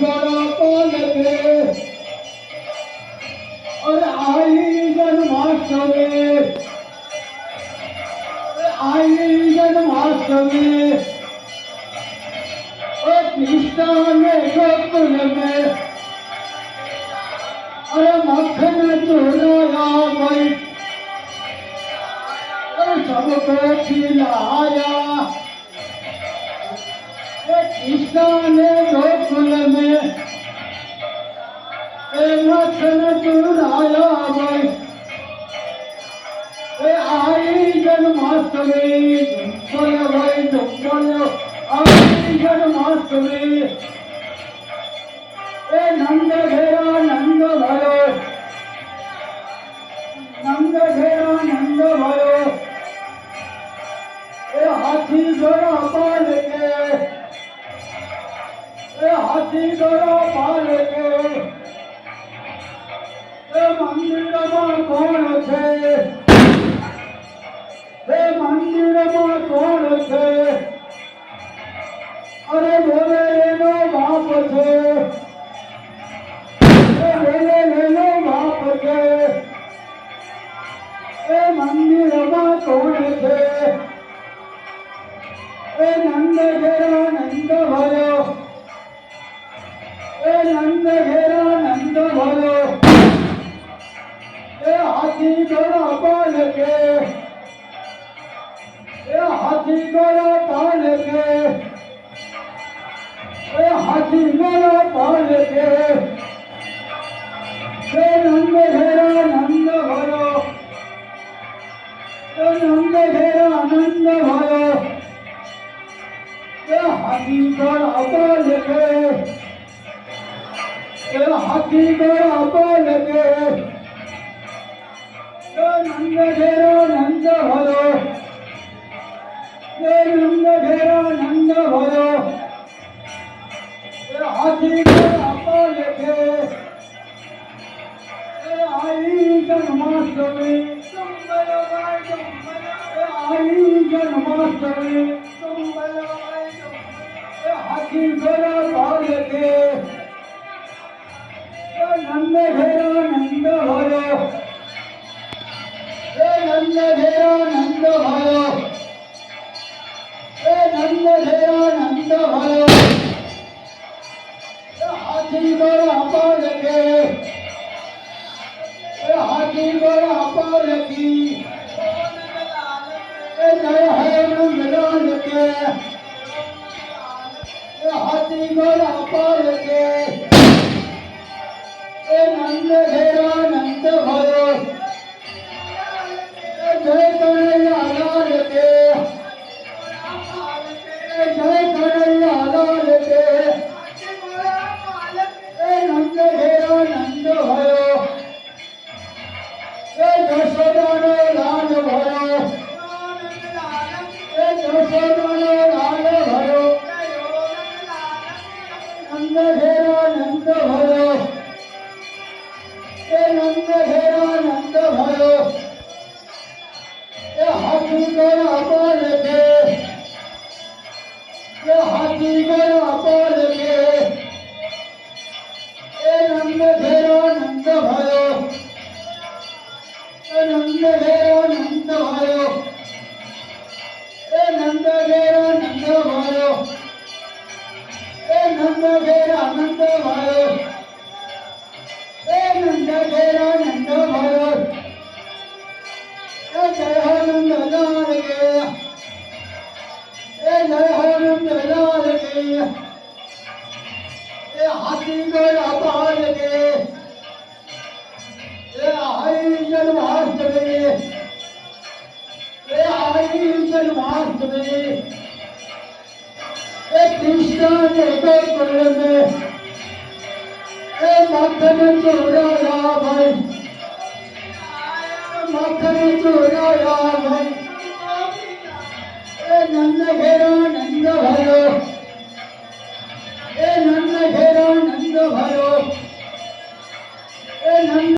जरा पाल के और आई जन्माष्टमी आई जन्माष्टमी और कृष्णा में गोकुल में अरे मक्खन चूड़ा भाई अरे सबको खिलाया कृष्णा ने મને એ મથન ચૂડાયા ભાઈ એ આઈ જન્માષ્ટમી ઝુંપડ્યો ભાઈ ઝુંપડ્યો આઈ જન્માષ્ટમી એ નંદ ઘેરા હાથી ગયો પાલકે એ મંદિરમાં કોણ છે? હાથી ગયો પાલકે એ હાથી ગયો પાલકે એ નંદ ઘેરા નંદ ભયો એ નંદ ઘેરા નંદ ભયો એ હાથી ગયો પાલકે એ હાથી ગયો પાલકે એ નંદ આઈ જન્માષ્ટમી એ આઈ જન્માષ્ટમી એ હાથી ઘોડા પાલકે એ નંદ ઘેરા નંદ ભયો એ નંદ ઘેરા નંદ ભયો એ નંદ ઘેરા નંદ ભયો એ હાથી ગોળા પાલકે એ નંદ ઘેરા નંદ ઘેરો નંદ ભયો એ નંદ ઘેરો નંદ ભયો એ ઘેરા નંદ ભયો એ નંદ ઘેરો નંદ ભયો એ જય હો નંદ લાલ કે એ જય હો નંદ લાલ કે એ હાથી ગોળા આઈ જન્માષ્ટમી એ એ કૃષ્ણ ને ગોકુળ में એ મખન ચોરાયા ભાઈ. મખન ચોરાયા ભાઈ. એ નંદ ઘેરો નંદ ભયો